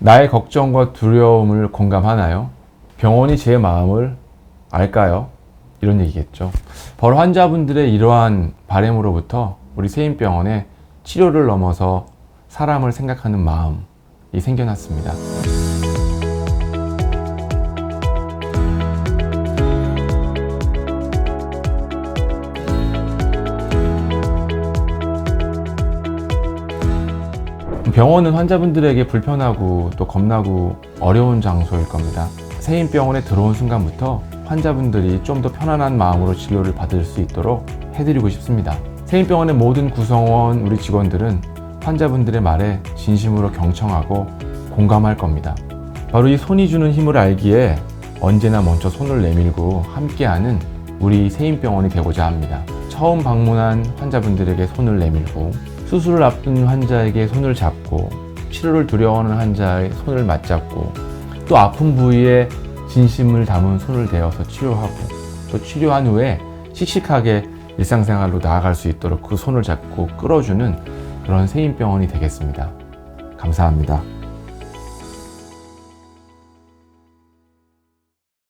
나의 걱정과 두려움을 공감하나요? 병원이 제 마음을 알까요? 이런 얘기겠죠. 바로 환자분들의 이러한 바램으로부터 우리 세인병원에 치료를 넘어서 사람을 생각하는 마음이 생겨났습니다. 병원은 환자분들에게 불편하고 또 겁나고 어려운 장소일 겁니다. 세인병원에 들어온 순간부터 환자분들이 좀 더 편안한 마음으로 진료를 받을 수 있도록 해드리고 싶습니다. 세인병원의 모든 구성원, 우리 직원들은 환자분들의 말에 진심으로 경청하고 공감할 겁니다. 바로 이 손이 주는 힘을 알기에 언제나 먼저 손을 내밀고 함께하는 우리 세인병원이 되고자 합니다. 처음 방문한 환자분들에게 손을 내밀고 수술을 앞둔 환자에게 손을 잡고 치료를 두려워하는 환자의 손을 맞잡고 또 아픈 부위에 진심을 담은 손을 대어서 치료하고 또 치료한 후에 씩씩하게 일상생활로 나아갈 수 있도록 그 손을 잡고 끌어주는 그런 세인병원이 되겠습니다. 감사합니다.